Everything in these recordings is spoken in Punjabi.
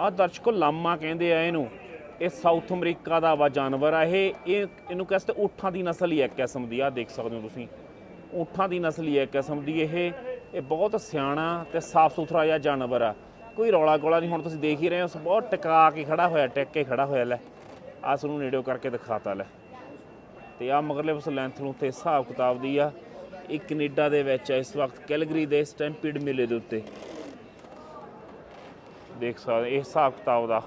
ਆ ਦਰਸ਼ਕੋ ਲਾਮਾ ਕਹਿੰਦੇ ਆ ਇਹਨੂੰ, ਇਹ ਸਾਊਥ ਅਮਰੀਕਾ ਦਾ ਵਾ ਜਾਨਵਰ ਆ ਇਹ ਇਹ ਇਹਨੂੰ ਕਹਿੰਦੇ ਊਠਾਂ ਦੀ ਨਸਲ ਹੀ ਹੈ ਇੱਕ ਕਿਸਮ ਦੀ ਆ ਦੇਖ ਸਕਦੇ ਹੋ ਤੁਸੀਂ। ਊਠਾਂ ਦੀ ਨਸਲ ਹੀ ਹੈ ਇੱਕ ਕਿਸਮ ਦੀ ਇਹ ਇਹ ਬਹੁਤ ਸਿਆਣਾ ਤੇ ਸਾਫ਼ ਸੁਥਰਾ ਜਿਹਾ ਜਾਨਵਰ ਆ। ਕੋਈ ਰੌਲਾ ਗੋਲਾ ਨਹੀਂ, ਹੁਣ ਤੁਸੀਂ ਦੇਖ ਹੀ ਰਹੇ ਹੋ ਬਹੁਤ ਟਿਕਾ ਕੇ ਖੜਾ ਹੋਇਆ, ਟਿਕ ਕੇ ਖੜਾ ਹੋਇਆ, ਲੈ। ਆ ਨੂੰ ਨੇੜਿਓ ਕਰਕੇ ਦਿਖਾਤਾ, ਲੈ। ਤੇ ਆ ਮਗਰਲੇ ਉਸ ਲੈਂਥ ਨੂੰ ਤੇ ਹਿਸਾਬ ਕਿਤਾਬ ਦੀ ਆ। ਇਹ ਕੈਨੇਡਾ ਦੇ ਵਿੱਚ ਆ, ਇਸ ਵਕਤ ਕੈਲਗਰੀ ਦੇ ਸਟੈਂਪੀਡ ਮੇਲੇ ਦੇ ਉੱਤੇ। ਦੇਖ ਸਕਦੇ ਇਹ ਹਿਸਾਬ ਕਿਤਾਬ ਦਾ।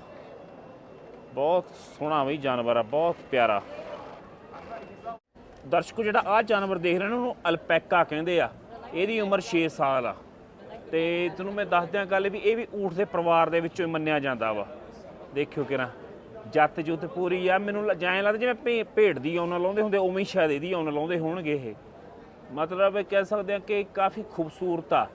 ਬਹੁਤ ਸੋਹਣਾ ਵੀ ਜਾਨਵਰ ਆ, ਬਹੁਤ ਪਿਆਰਾ। ਦਰਸ਼ਕੋ, ਜਿਹੜਾ ਆ ਜਾਨਵਰ ਦੇਖ ਰਹੇ ਨੇ, ਉਹਨੂੰ ਅਲਪੈਕਾ ਕਹਿੰਦੇ ਆ। ਇਹਦੀ ਉਮਰ 6 ਸਾਲ ਆ। ਤੇ ਤੁਹਾਨੂੰ ਮੈਂ ਦੱਸ ਦਿਆਂ ਗੱਲ ਵੀ, ਇਹ ਵੀ ਊਠ ਦੇ ਪਰਿਵਾਰ ਦੇ ਵਿੱਚੋਂ ਮੰਨਿਆ ਜਾਂਦਾ ਵਾ। ਦੇਖਿਓ ਕਿਰਾ ਜੱਤ ਜੁੱਤ ਪੂਰੀ ਆ, ਮੈਨੂੰ ਲ- ਲੱਗਦਾ ਜਿਵੇਂ ਭੇ- ਭੇਡ ਦੀ ਆਉਣਾ ਲਾਉਂਦੇ ਹੁੰਦੇ, ਉਵੇਂ ਹੀ ਸ਼ਾਇਦ ਇਹਦੀ ਆਉਣਾ ਲਾਉਂਦੇ ਹੋਣਗੇ ਇਹ। ਮਤਲਬ ਇਹ ਕਹਿ ਸਕਦੇ ਆ ਕਿ ਕਾਫੀ ਖੂਬਸੂਰਤ ਆ।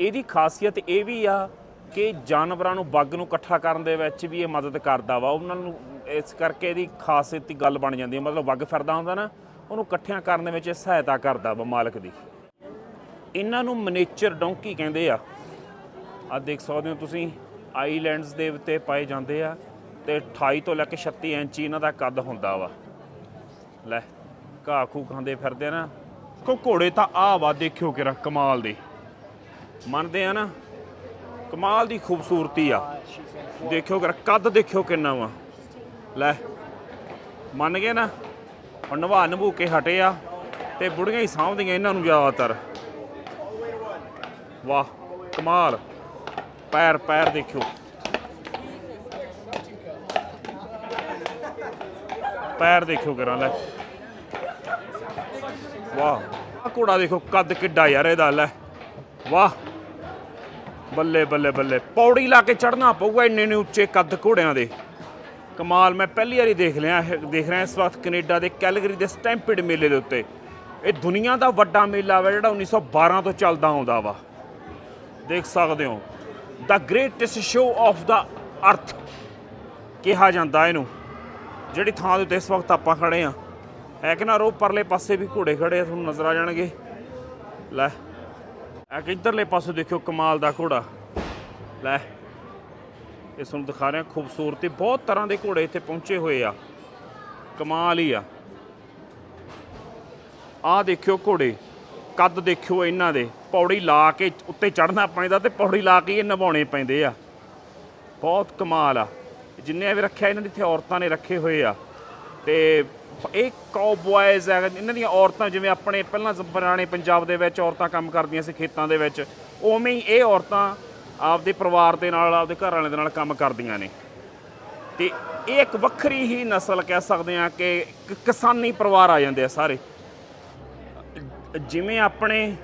ਇਹਦੀ ਖਾਸੀਅਤ ਇਹ ਵੀ ਆ ਕਿ ਜਾਨਵਰਾਂ ਨੂੰ ਬੱਗ ਨੂੰ ਇਕੱਠਾ ਕਰਨ ਦੇ ਵਿੱਚ ਵੀ ਇਹ ਮਦਦ ਕਰਦਾ ਵਾ। ਉਹਨਾਂ ਨੂੰ ਇਸ ਕਰਕੇ ਇਹਦੀ ਖਾਸੀਅਤ ਦੀ ਗੱਲ ਬਣ ਜਾਂਦੀ ਹੈ। ਮਤਲਬ ਬੱਗ ਫਿਰਦਾ ਹੁੰਦਾ ਨਾ, ਉਹਨੂੰ ਇਕੱਠਿਆਂ ਕਰਨ ਦੇ ਵਿੱਚ ਇਹ ਸਹਾਇਤਾ ਕਰਦਾ ਵਾ ਮਾਲਕ ਦੀ। ਇਹਨਾਂ ਨੂੰ ਮਨੇਚਰ ਡੌਂਕੀ ਕਹਿੰਦੇ ਆ। ਆ ਦੇਖ ਸਕਦੇ ਹੋ ਤੁਸੀਂ ਆਈਲੈਂਡਸ ਦੇ ਉੱਤੇ ਪਾਏ ਜਾਂਦੇ ਆ ਤੇ 28 ਤੋਂ ਲੈ ਕੇ 36 ਇੰਚ ਇਹਨਾਂ ਦਾ ਕੱਦ ਹੁੰਦਾ ਵਾ। ਲੈ, ਘਾਹ ਖੂ ਖਾਂਦੇ ਫਿਰਦੇ ਆ ਨਾ। ਕੋ ਘੋੜੇ ਤਾਂ ਆ ਵਾ, ਦੇਖਿਓ ਕਿਰਾ ਕਮਾਲ ਦੇ। ਮੰਨਦੇ ਆ ਨਾ ਕਮਾਲ ਦੀ ਖੂਬਸੂਰਤੀ ਆ। ਦੇਖਿਓ ਕਿਰਾ ਕੱਦ ਦੇਖਿਓ ਕਿੰਨਾ ਵਾ। ਲੈ, ਮੰਨ ਗਏ ਨਾ, ਹੁਣ ਨਵਾ ਨਭੂ ਕੇ ਹਟੇ ਆ ਤੇ ਬੁੜੀਆਂ ਹੀ ਸਾਂਭਦੀਆਂ ਇਹਨਾਂ ਨੂੰ ਜ਼ਿਆਦਾਤਰ। ਵਾਹ, ਕਮਾਲ। ਪੈਰ ਪੈਰ ਦੇਖਿਓ। ਪੈਰ ਦੇਖਿਓ ਕਰਾਂ ਲੈ। ਵਾਹ ਆ ਘੋੜਾ ਦੇਖੋ, ਕੱਦ ਕਿੱਡਾ ਯਾਰ ਇਹਦਾ, ਲੈ। ਵਾਹ। ਬੱਲੇ ਬੱਲੇ ਬੱਲੇ। ਪੌੜੀ ਲਾ ਕੇ ਚੜਨਾ ਪਊਗਾ ਇੰਨੇ ਨੇ ਉੱਚੇ ਕੱਦ ਘੋੜਿਆਂ ਦੇ। ਕਮਾਲ, ਮੈਂ ਪਹਿਲੀ ਵਾਰੀ ਦੇਖ ਲਿਆ ਦੇਖ ਰਿਹਾ ਇਸ ਵਕਤ ਕੈਨੇਡਾ ਦੇ ਕੈਲਗਰੀ ਦੇ ਸਟੈਂਪਿਡ ਮੇਲੇ ਦੇ ਉੱਤੇ। ਇਹ ਦੁਨੀਆ ਦਾ ਵੱਡਾ ਮੇਲਾ ਵਾ ਜਿਹੜਾ 1912 ਤੋਂ ਚੱਲਦਾ ਆਉਂਦਾ ਵਾ। ਦੇਖ ਸਕਦੇ ਹੋ। The greatest show of the earth ਕਿਹਾ ਜਾਂਦਾ ਇਹਨੂੰ। ਜਿਹੜੀ ਥਾਂ ਦੇ ਉੱਤੇ ਇਸ ਵਕਤ ਆਪਾਂ ਖੜੇ ਆ ਹੈ ਕਿ ਨਾ ਰੋ ਪਰਲੇ ਪਾਸੇ ਵੀ ਘੋੜੇ ਖੜੇ ਆ, ਤੁਹਾਨੂੰ ਨਜ਼ਰ ਆ ਜਾਣਗੇ। ਲੈ। ਇੱਕ ਇਧਰਲੇ ਪਾਸੇ ਦੇਖਿਓ ਕਮਾਲ ਦਾ ਘੋੜਾ। ਲੈ ਇਸ ਤੁਹਾਨੂੰ ਦਿਖਾ ਰਿਹਾ ਖੂਬਸੂਰਤੀ। ਬਹੁਤ ਤਰ੍ਹਾਂ ਦੇ ਘੋੜੇ ਇੱਥੇ ਪਹੁੰਚੇ ਹੋਏ ਆ। ਕਮਾਲ ਹੀ ਆ। ਆਹ ਦੇਖਿਓ ਘੋੜੇ, ਕੱਦ ਦੇਖਿਓ ਇਹਨਾਂ ਦੇ। ਪੌੜੀ ਲਾ ਕੇ ਉੱਤੇ ਚੜਨਾ ਪੈਂਦਾ ਤੇ ਪੌੜੀ ਲਾ ਕੇ ਇਹ ਨਿਭਾਉਣੇ ਪੈਂਦੇ ਆ। ਬਹੁਤ ਕਮਾਲ ਆ। ਜਿੰਨੇ ਵੀ ਰੱਖਿਆ ਇਹਨਾਂ ਦੇ ਇੱਥੇ ਔਰਤਾਂ ਨੇ ਰੱਖੇ ਹੋਏ ਆ। ਤੇ ਇਹ ਕਾਊਬॉयਜ਼ ਹੈ ਇਹਨਾਂ ਦੀਆਂ ਔਰਤਾਂ ਜਿਵੇਂ ਆਪਣੇ ਪਹਿਲਾਂ ਪੁਰਾਣੇ ਪੰਜਾਬ ਦੇ ਵਿੱਚ ਔਰਤਾਂ ਕੰਮ ਕਰਦੀਆਂ ਸੀ ਖੇਤਾਂ ਦੇ ਵਿੱਚ, ਉਵੇਂ ਹੀ ਇਹ ਔਰਤਾਂ ਆਪਦੇ ਪਰਿਵਾਰ ਦੇ ਨਾਲ, ਆਪਦੇ ਘਰ ਵਾਲਿਆਂ ਦੇ ਨਾਲ ਕੰਮ ਕਰਦੀਆਂ ਨੇ। ਤੇ ਇਹ ਇੱਕ ਵੱਖਰੀ ਹੀ ਨਸਲ ਕਹਿ ਸਕਦੇ ਆ ਕਿ ਕਿਸਾਨੀ ਪਰਿਵਾਰ ਆ ਜਾਂਦੇ ਆ ਸਾਰੇ। ਜਿਵੇਂ ਆਪਣੇ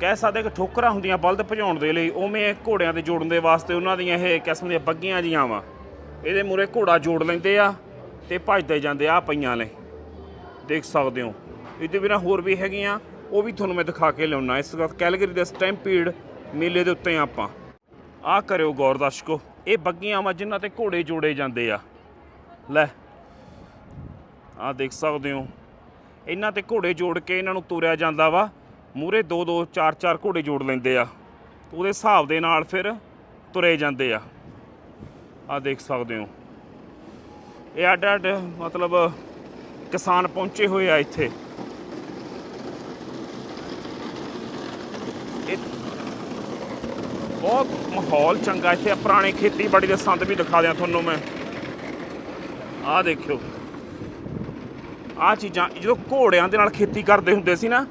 ਕਹਿ ਸਕਦੇ ਕਿ ਠੋਕਰਾਂ ਹੁੰਦੀਆਂ ਬਲਦ ਭਜਾਉਣ ਦੇ ਲਈ, ਉਵੇਂ ਘੋੜਿਆਂ ਦੇ ਜੋੜਨ ਦੇ ਵਾਸਤੇ ਉਹਨਾਂ ਦੀਆਂ ਇਹ ਕਿਸਮ ਦੀਆਂ ਬੱਗੀਆਂ ਜੀਆਂ ਵਾ। ਇਹਦੇ ਮੂਰੇ ਘੋੜਾ ਜੋੜ ਲੈਂਦੇ ਆ ਤੇ ਭੱਜਦੇ ਜਾਂਦੇ ਆ ਪਈਆਂ ਨੇ। ਦੇਖ ਸਕਦੇ ਹੋ। ਇਹਦੇ ਬਿਨਾਂ ਹੋਰ ਵੀ ਹੈਗੀਆਂ, ਉਹ ਵੀ ਤੁਹਾਨੂੰ ਮੈਂ ਦਿਖਾ ਕੇ ਲਿਆਉਣਾ। ਇਸ ਵਕਤ ਕੈਲਗਰੀ ਦੇ ਸਟੈਂਪੀਡ ਮੇਲੇ ਦੇ ਉੱਤੇ ਆਪਾਂ। ਆ ਕਰਿਓ ਗੌਰ ਦਰਸ਼ਕੋ, ਇਹ ਬੱਗੀਆਂ ਵਾ ਜਿਨ੍ਹਾਂ ਤੇ ਘੋੜੇ ਜੋੜੇ ਜਾਂਦੇ ਆ। ਲੈ, ਆ ਦੇਖ ਸਕਦੇ ਹੋ। ਇਹਨਾਂ ਤੇ ਘੋੜੇ ਜੋੜ ਕੇ ਇਹਨਾਂ ਨੂੰ ਤੋਰਿਆ ਜਾਂਦਾ ਵਾ। ਮੂਰੇ 2 2 4 4 ਘੋੜੇ ਜੋੜ ਲੈਂਦੇ ਆ। ਉਹਦੇ ਹਿਸਾਬ ਦੇ ਨਾਲ ਫਿਰ ਤੁਰੇ ਜਾਂਦੇ ਆ। ਆ ਦੇਖ ਸਕਦੇ ਹੋ। ਇਹ ਅੱਡ ਅੱਡ ਮਤਲਬ ਕਿਸਾਨ ਪਹੁੰਚੇ ਹੋਏ ਆ ਇੱਥੇ। ਬਹੁਤ ਮਾਹੌਲ ਚੰਗਾ ਇੱਥੇ ਪੁਰਾਣੇ ਖੇਤੀਬਾੜੀ ਦੇ ਸੰਦ ਵੀ ਦਿਖਾ ਦਿਆਂ ਤੁਹਾਨੂੰ ਮੈਂ। ਆਹ ਦੇਖਿਓ। ਆਹ ਚੀਜ਼ਾਂ, ਜਦੋਂ ਘੋੜਿਆਂ ਦੇ ਨਾਲ ਖੇਤੀ ਕਰਦੇ ਹੁੰਦੇ ਸੀ ਨਾ,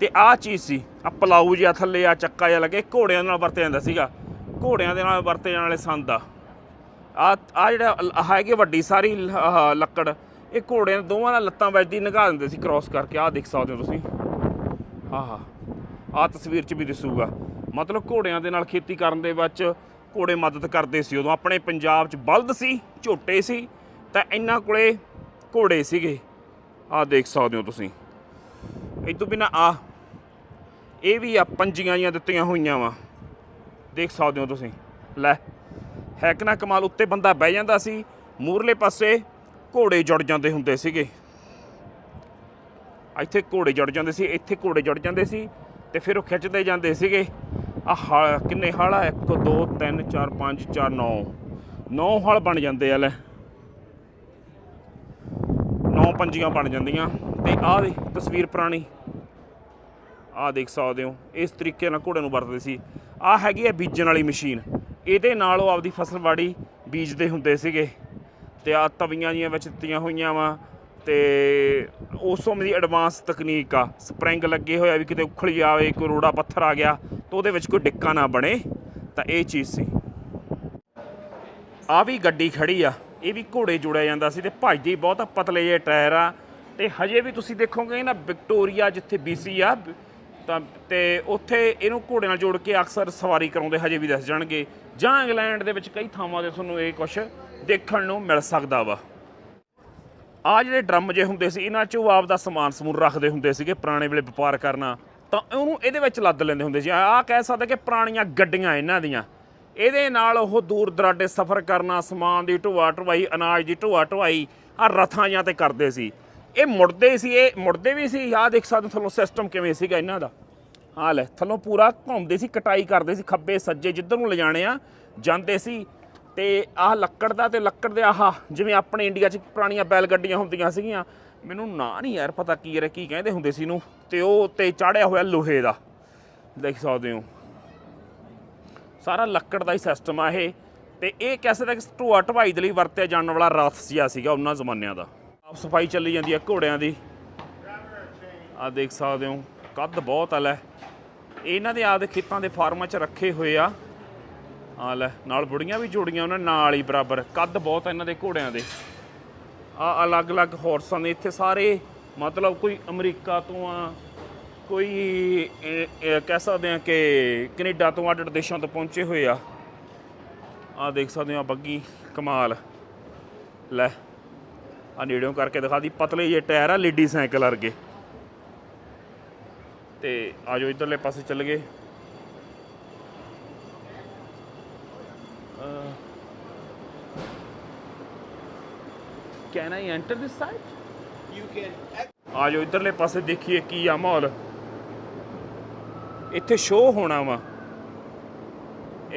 ਤੇ ਆਹ ਚੀਜ਼ ਸੀ। ਆ ਪਲਾਊ ਜਿਹਾ ਥੱਲੇ ਆ, ਚੱਕਾ ਜਿਹਾ ਲੱਗੇ, ਘੋੜਿਆਂ ਦੇ ਨਾਲ ਵਰਤਿਆ ਜਾਂਦਾ ਸੀਗਾ। ਘੋੜਿਆਂ ਦੇ ਨਾਲ ਵਰਤੇ ਜਾਣ ਵਾਲੇ ਸੰਦ ਆ। ਆ ਆ ਜਿਹੜਾ ਲ- ਹੈਗੀ ਵੱਡੀ ਸਾਰੀ ਲ- ਆਹ ਲੱਕੜ, ਇਹ ਘੋੜਿਆਂ ਦੇ ਦੋਵਾਂ ਨਾਲ ਲੱਤਾਂ ਵੱਜਦੀ, ਨਗਾ ਦਿੰਦੇ ਸੀ ਕ੍ਰਾਸ ਕਰਕੇ। ਆਹ ਦੇਖ ਸਕਦੇ ਹੋ ਤੁਸੀਂ। ਆਹ ਆ ਤਸਵੀਰ 'ਚ ਵੀ ਦਿਸੂਗਾ। ਮਤਲਬ ਘੋੜਿਆਂ ਦੇ ਨਾਲ ਖੇਤੀ ਕਰਨ ਦੇ ਵਿੱਚ ਘੋੜੇ ਮਦਦ ਕਰਦੇ ਸੀ। ਉਦੋਂ ਆਪਣੇ ਪੰਜਾਬ 'ਚ ਬਲਦ ਸੀ, ਝੋਟੇ ਸੀ, ਤਾਂ ਇਹਨਾਂ ਕੋਲੇ ਘੋੜੇ ਸੀਗੇ। ਆਹ ਦੇਖ ਸਕਦੇ ਹੋ ਤੁਸੀਂ। ਇਹ ਤੋਂ ਬਿਨਾ ਆ ਇਹ ਵੀ ਆ, ਪੰਜੀਆਂ ਜੀਆਂ ਦਿੱਤੀਆਂ ਹੋਈਆਂ ਵਾ। ਦੇਖ ਸਕਦੇ ਹੋ ਤੁਸੀਂ। ਲੈ ਹੈ ਨਾ ਕਮਾਲ ਉੱਤੇ ਬੰਦਾ ਬਹਿ ਜਾਂਦਾ ਸੀ ਮੂਰਲੇ ਪਾਸੇ ਘੋੜੇ ਜੁੜ ਜਾਂਦੇ ਹੁੰਦੇ ਸੀਗੇ। ਇੱਥੇ ਘੋੜੇ ਜੁੜ ਜਾਂਦੇ ਸੀ, ਇੱਥੇ ਘੋੜੇ ਜੁੜ ਜਾਂਦੇ ਸੀ ਤੇ ਫਿਰ ਉਹ ਖਿੱਚਦੇ ਜਾਂਦੇ ਸੀਗੇ। ਆ ਹਲ ਕਿੰਨੇ ਹਲ ਆ? 1 2 3 4 5 4 9 9 ਹਲ ਬਣ ਜਾਂਦੇ ਆ ਲੈ। 9 ਪੰਜੀਆਂ ਬਣ ਜਾਂਦੀਆਂ। ਤੇ ਆਹ ਦੇ ਤਸਵੀਰ ਪੁਰਾਣੀ। ਆਹ ਦੇਖ ਸਕਦੇ ਹੋ, ਇਸ ਤਰੀਕੇ ਨਾਲ ਘੋੜੇ ਨੂੰ ਵਰਤਦੇ ਸੀ। ਆਹ ਹੈਗੀ ਹੈ ਬੀਜਣ ਵਾਲੀ ਮਸ਼ੀਨ। ਇਹਦੇ ਨਾਲ ਉਹ ਆਪਦੀ ਫਸਲ ਵਾੜੀ ਬੀਜਦੇ ਹੁੰਦੇ ਸੀਗੇ ਤੇ ਆ ਤਵੀਆਂ ਜੀਆਂ ਵਿੱਚ ਦਿੱਤੀਆਂ ਹੋਈਆਂ ਵਾ ਤੇ ਉਸ ਸਮੇਂ ਦੀ ਐਡਵਾਂਸ ਤਕਨੀਕ ਆ। ਸਪ੍ਰਿੰਗ ਲੱਗੇ ਹੋਇਆ ਵੀ ਕਿਤੇ ਉਖੜ ਜਾਵੇ ਕੋਈ ਰੋੜਾ ਪੱਥਰ ਆ ਗਿਆ ਤਾਂ ਉਹਦੇ ਵਿੱਚ ਕੋਈ ਡਿੱਕਾ ਨਾ ਬਣੇ ਤਾਂ ਇਹ ਚੀਜ਼ ਸੀ। ਆ ਵੀ ਗੱਡੀ ਖੜੀ ਆ ਇਹ ਵੀ ਘੋੜੇ ਜੁੜਿਆ ਜਾਂਦਾ ਸੀ ਤੇ ਭੱਜਦੀ ਬਹੁਤ ਆ, ਪਤਲੇ ਜਿਹੇ ਟਾਇਰ ਆ ਤੇ ਹਜੇ ਵੀ ਤੁਸੀਂ ਦੇਖੋਗੇ ਨਾ ਵਿਕਟੋਰੀਆ ਜਿੱਥੇ ਬੀਸੀ ਆ ਤਾਂ ਤੇ ਉੱਥੇ ਇਹਨੂੰ ਘੋੜੇ ਨਾਲ ਜੋੜ ਕੇ ਅਕਸਰ ਸਵਾਰੀ ਕਰਾਉਂਦੇ ਹਜੇ ਵੀ ਦੱਸ ਜਾਣਗੇ। ਜਾਂ ਇੰਗਲੈਂਡ ਦੇ ਵਿੱਚ ਕਈ ਥਾਵਾਂ ਤੇ ਤੁਹਾਨੂੰ ਇਹ ਕੁਝ ਦੇਖਣ ਨੂੰ ਮਿਲ ਸਕਦਾ ਵਾ। ਆ ਜਿਹੜੇ ਡਰਮ ਜੇ ਹੁੰਦੇ ਸੀ, ਇਹਨਾਂ 'ਚ ਉਹ ਆਪ ਦਾ ਸਮਾਨ ਸਮੂਨ ਰੱਖਦੇ ਹੁੰਦੇ ਸੀਗੇ ਪੁਰਾਣੇ ਵੇਲੇ ਵਪਾਰ ਕਰਨਾ। ਤਾਂ ਉਹਨੂੰ ਇਹਦੇ ਵਿੱਚ ਲੱਦ ਲੈਂਦੇ ਹੁੰਦੇ ਸੀ। ਆਹ ਕਹਿ ਸਕਦੇ ਕਿ ਪੁਰਾਣੀਆਂ ਗੱਡੀਆਂ ਇਹਨਾਂ ਦੀਆਂ। ਇਹਦੇ ਨਾਲ ਉਹ ਦੂਰ ਦਰਾਡੇ ਸਫ਼ਰ ਕਰਨਾ, ਸਮਾਨ ਦੀ ਢੋਆ ਢਵਾਈ ਅਨਾਜ ਦੀ ਢੋਆ ਢਵਾਈ ਆ ਰਥਾਂ ਜਾਂ ਤੇ ਕਰਦੇ ਸੀ। ਇਹ ਮੁੜਦੇ ਸੀ, ਇਹ ਮੁੜਦੇ ਵੀ ਸੀ। ਆਹ ਦੇਖ ਸਕਦੇ ਹੋ ਥੱਲੋਂ ਸਿਸਟਮ ਕਿਵੇਂ ਸੀਗਾ ਇਹਨਾਂ ਦਾ। ਹਾਂ ਲੈ, ਥੱਲੋਂ ਪੂਰਾ ਘੁੰਮਦੇ ਸੀ, ਕਟਾਈ ਕਰਦੇ ਸੀ, ਖੱਬੇ ਸੱਜੇ ਜਿੱਧਰ ਨੂੰ ਲਿਜਾਣੇ ਆ, ਜਾਂਦੇ ਸੀ। ਤੇ ਆਹ ਲੱਕੜ ਦਾ ਤੇ ਲੱਕੜ ਦੇ ਆਹ, ਜਿਵੇਂ ਆਪਣੇ ਇੰਡੀਆ 'ਚ ਪੁਰਾਣੀਆਂ ਬੈਲ ਗੱਡੀਆਂ ਹੁੰਦੀਆਂ ਸੀਗੀਆਂ। ਮੈਨੂੰ ਨਾਂ ਨਹੀਂ ਯਾਰ ਪਤਾ ਕੀ ਯਾਰ, ਕੀ ਕਹਿੰਦੇ ਹੁੰਦੇ ਸੀ ਇਹਨੂੰ। ਤੇ ਉਹ ਉੱਤੇ ਚਾੜਿਆ ਹੋਇਆ ਲੋਹੇ ਦਾ। ਦੇਖ ਸਕਦੇ ਹੋ। ਸਾਰਾ ਲੱਕੜ ਦਾ ਹੀ ਸਿਸਟਮ ਆ ਇਹ। ਤੇ ਇਹ ਕਿਸੇ ਦਾ ਢੋਆ ਢਵਾਈ ਦੇ ਲਈ ਵਰਤਿਆ ਜਾਣ ਵਾਲਾ ਰਥ ਜਿਹਾ ਸੀਗਾ ਉਹਨਾਂ ਜ਼ਮਾਨਿਆਂ ਦਾ। ਆਪ ਸਫ਼ਾਈ ਚੱਲੀ ਜਾਂਦੀ ਹੈ ਘੋੜਿਆਂ ਦੀ। ਆ ਦੇਖ ਸਕਦੇ ਹੋ, ਕੱਦ ਬਹੁਤ ਆ ਲੈ। ਇਹਨਾਂ ਦੇ ਆਪਦੇ ਖੇਤਾਂ ਦੇ ਫਾਰਮਾਂ 'ਚ ਰੱਖੇ ਹੋਏ ਆ। ਆ ਲੈ, ਨਾਲ ਬੁੜੀਆਂ ਵੀ ਜੋੜੀਆਂ ਉਹਨਾਂ ਨਾਲ ਹੀ ਬਰਾਬਰ। ਕੱਦ ਬਹੁਤ ਆ ਇਹਨਾਂ ਦੇ ਘੋੜਿਆਂ ਦੇ। ਆ ਅਲੱਗ-ਅਲੱਗ ਹਾਰਸਾਂ ਦੇ, ਇੱਥੇ ਸਾਰੇ ਮਤਲਬ ਕੋਈ ਅਮਰੀਕਾ ਤੋਂ ਆ, ਕੋਈ ਕਹਿ ਸਕਦੇ ਆ ਕਿ ਕੈਨੇਡਾ ਤੋਂ ਅੱਡ ਅੱਡ ਦੇਸ਼ਾਂ ਤੋਂ ਪਹੁੰਚੇ ਹੋਏ ਆ। ਆ ਦੇਖ ਸਕਦੇ ਹੋ, ਆ ਬੱਗੀ ਕਮਾਲ। ਲੈ ਆ ਨੇੜਿਓਂ ਕਰਕੇ ਦਿਖਾ ਦੀ ਪਤਲੇ ਜਿਹੇ ਟਾਇਰ ਆ ਲੇਡੀ ਸਾਈਕਲ ਵਰਗੇ। ਤੇ ਆਜੋ ਇਧਰਲੇ ਪਾਸੇ ਚੱਲ ਗਏ। Can I enter this side You can. ਆਜੋ ਇਧਰਲੇ ਪਾਸੇ ਦੇਖੀਏ ਕੀ ਆ ਮਾਹੌਲ। ਇੱਥੇ ਸ਼ੋਅ ਹੋਣਾ ਵਾ।